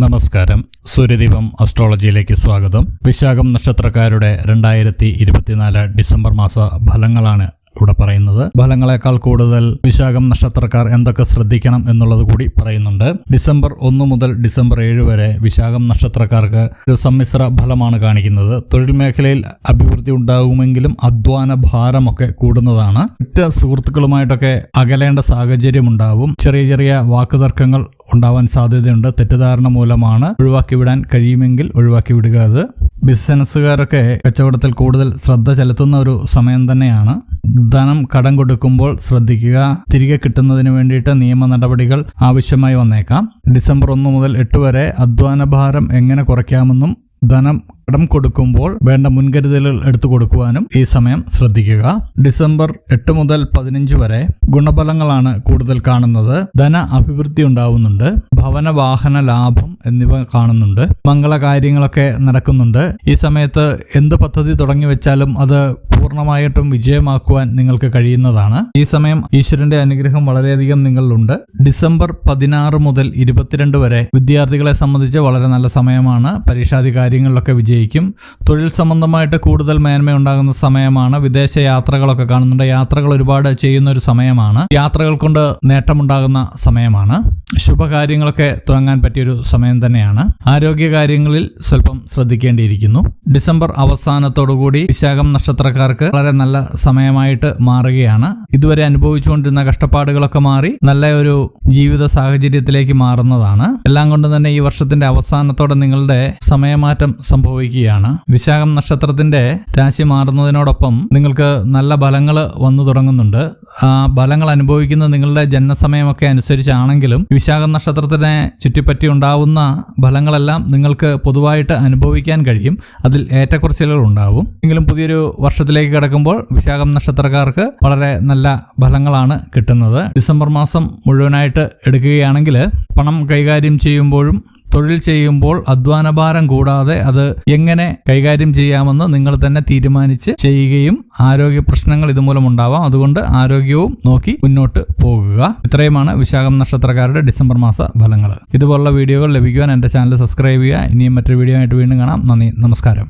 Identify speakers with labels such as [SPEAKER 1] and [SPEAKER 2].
[SPEAKER 1] നമസ്കാരം. സൂര്യദീപം അസ്ട്രോളജിയിലേക്ക് സ്വാഗതം. വിശാഖം നക്ഷത്രക്കാരുടെ രണ്ടായിരത്തി ഇരുപത്തിനാല് ഡിസംബർ മാസ ഫലങ്ങളാണ് ഇവിടെ പറയുന്നത്. ഫലങ്ങളെക്കാൾ കൂടുതൽ വിശാഖം നക്ഷത്രക്കാർ എന്തൊക്കെ ശ്രദ്ധിക്കണം എന്നുള്ളത് കൂടി പറയുന്നുണ്ട്. ഡിസംബർ ഒന്ന് മുതൽ ഡിസംബർ ഏഴ് വരെ വിശാഖം നക്ഷത്രക്കാർക്ക് ഒരു സമ്മിശ്ര ഫലമാണ് കാണിക്കുന്നത്. തൊഴിൽ മേഖലയിൽ അഭിവൃദ്ധി ഉണ്ടാകുമെങ്കിലും അധ്വാന ഭാരമൊക്കെ കൂടുന്നതാണ്. മറ്റ് സുഹൃത്തുക്കളുമായിട്ടൊക്കെ അകലേണ്ട സാഹചര്യം ഉണ്ടാവും. ചെറിയ ചെറിയ വാക്കുതർക്കങ്ങൾ ഉണ്ടാവാൻ സാധ്യതയുണ്ട്. തെറ്റിദ്ധാരണ മൂലമാണ് ഒഴിവാക്കി വിടാൻ കഴിയുമെങ്കിൽ ഒഴിവാക്കി വിടുക. അത് ബിസിനസ്സുകാരൊക്കെ കച്ചവടത്തിൽ കൂടുതൽ ശ്രദ്ധ ചെലുത്തുന്ന ഒരു സമയം തന്നെയാണ്. ധനം കടം കൊടുക്കുമ്പോൾ ശ്രദ്ധിക്കുക. തിരികെ കിട്ടുന്നതിന് വേണ്ടിയിട്ട് നിയമ നടപടികൾ ആവശ്യമായി വന്നേക്കാം. ഡിസംബർ ഒന്ന് മുതൽ എട്ട് വരെ അധ്വാന ഭാരം എങ്ങനെ കുറയ്ക്കാമെന്നും ധനം കടം കൊടുക്കുമ്പോൾ വേണ്ട മുൻകരുതലുകൾ എടുത്തു കൊടുക്കുവാനും ഈ സമയം ശ്രദ്ധിക്കുക. ഡിസംബർ എട്ട് മുതൽ പതിനഞ്ച് വരെ ഗുണഫലങ്ങളാണ് കൂടുതൽ കാണുന്നത്. ധന അഭിവൃദ്ധി ഉണ്ടാവുന്നുണ്ട്. ഭവന വാഹന ലാഭം എന്നിവ കാണുന്നുണ്ട്. മംഗള കാര്യങ്ങളൊക്കെ നടക്കുന്നുണ്ട്. ഈ സമയത്ത് എന്ത് പദ്ധതി തുടങ്ങി വെച്ചാലും അത് പൂർണമായിട്ടും വിജയമാക്കുവാൻ നിങ്ങൾക്ക് കഴിയുന്നതാണ്. ഈ സമയം ഈശ്വരന്റെ അനുഗ്രഹം വളരെയധികം നിങ്ങളിലുണ്ട് ഡിസംബർ പതിനാറ് മുതൽ ഇരുപത്തിരണ്ട് വരെ വിദ്യാർത്ഥികളെ സംബന്ധിച്ച് വളരെ നല്ല സമയമാണ്. പരീക്ഷാദി കാര്യങ്ങളിലൊക്കെ വിജയിക്കും. തൊഴിൽ സംബന്ധമായിട്ട് കൂടുതൽ മേന്മയുണ്ടാകുന്ന സമയമാണ്. വിദേശ യാത്രകളൊക്കെ കാണുന്നുണ്ട്. യാത്രകൾ ഒരുപാട് ചെയ്യുന്ന ഒരു സമയമാണ്. യാത്രകൾ കൊണ്ട് നേട്ടമുണ്ടാകുന്ന സമയമാണ്. ശുഭകാര്യങ്ങളൊക്കെ തുടങ്ങാൻ പറ്റിയൊരു സമയം തന്നെയാണ്. ആരോഗ്യകാര്യങ്ങളിൽ സ്വല്പം ശ്രദ്ധിക്കേണ്ടിയിരിക്കുന്നു. ഡിസംബർ അവസാനത്തോടുകൂടി വിശാഖം നക്ഷത്രക്കാർക്ക് വളരെ നല്ല സമയമായിട്ട് മാറുകയാണ്. ഇതുവരെ അനുഭവിച്ചുകൊണ്ടിരുന്ന കഷ്ടപ്പാടുകളൊക്കെ മാറി നല്ല ഒരു ജീവിത സാഹചര്യത്തിലേക്ക് മാറുന്നതാണ്. എല്ലാം കൊണ്ടും തന്നെ ഈ വർഷത്തിന്റെ അവസാനത്തോടെ നിങ്ങളുടെ സമയമാറ്റം സംഭവിക്കുകയാണ്. വിശാഖം നക്ഷത്രത്തിന്റെ രാശി മാറുന്നതിനോടൊപ്പം നിങ്ങൾക്ക് നല്ല ഫലങ്ങൾ വന്നു തുടങ്ങുന്നുണ്ട്. ആ ഫലങ്ങൾ അനുഭവിക്കുന്ന നിങ്ങളുടെ ജന്മസമയമൊക്കെ അനുസരിച്ചാണെങ്കിലും വിശാഖം നക്ഷത്രത്തിനെ ചുറ്റിപ്പറ്റി ഉണ്ടാവുന്ന ഫലങ്ങളെല്ലാം നിങ്ങൾക്ക് പൊതുവായിട്ട് അനുഭവിക്കാൻ കഴിയും. അതിൽ ഏറ്റക്കുറച്ചിലുകൾ ഉണ്ടാവും. എങ്കിലും പുതിയൊരു വർഷത്തിലേക്ക് കിടക്കുമ്പോൾ വിശാഖം നക്ഷത്രക്കാർക്ക് വളരെ നല്ല ഫലങ്ങളാണ് കിട്ടുന്നത്. ഡിസംബർ മാസം മുഴുവനായിട്ട് എടുക്കുകയാണെങ്കിൽ പണം കൈകാര്യം ചെയ്യുമ്പോഴും തൊഴിൽ ചെയ്യുമ്പോൾ അധ്വാനഭാരം കൂടാതെ അത് എങ്ങനെ കൈകാര്യം ചെയ്യാമെന്ന് നിങ്ങൾ തന്നെ തീരുമാനിച്ച് ചെയ്യുകയും ആരോഗ്യ പ്രശ്നങ്ങൾ ഇതുമൂലം ഉണ്ടാവാം. അതുകൊണ്ട് ആരോഗ്യവും നോക്കി മുന്നോട്ട് പോകുക. ഇത്രയുമാണ് വിശാഖം നക്ഷത്രക്കാരുടെ ഡിസംബർ മാസ ഫലങ്ങൾ. ഇതുപോലുള്ള വീഡിയോകൾ ലഭിക്കുവാൻ എന്റെ ചാനൽ സബ്സ്ക്രൈബ് ചെയ്യുക. ഇനിയും മറ്റൊരു വീഡിയോ ആയിട്ട് വീണ്ടും കാണാം. നന്ദി. നമസ്കാരം.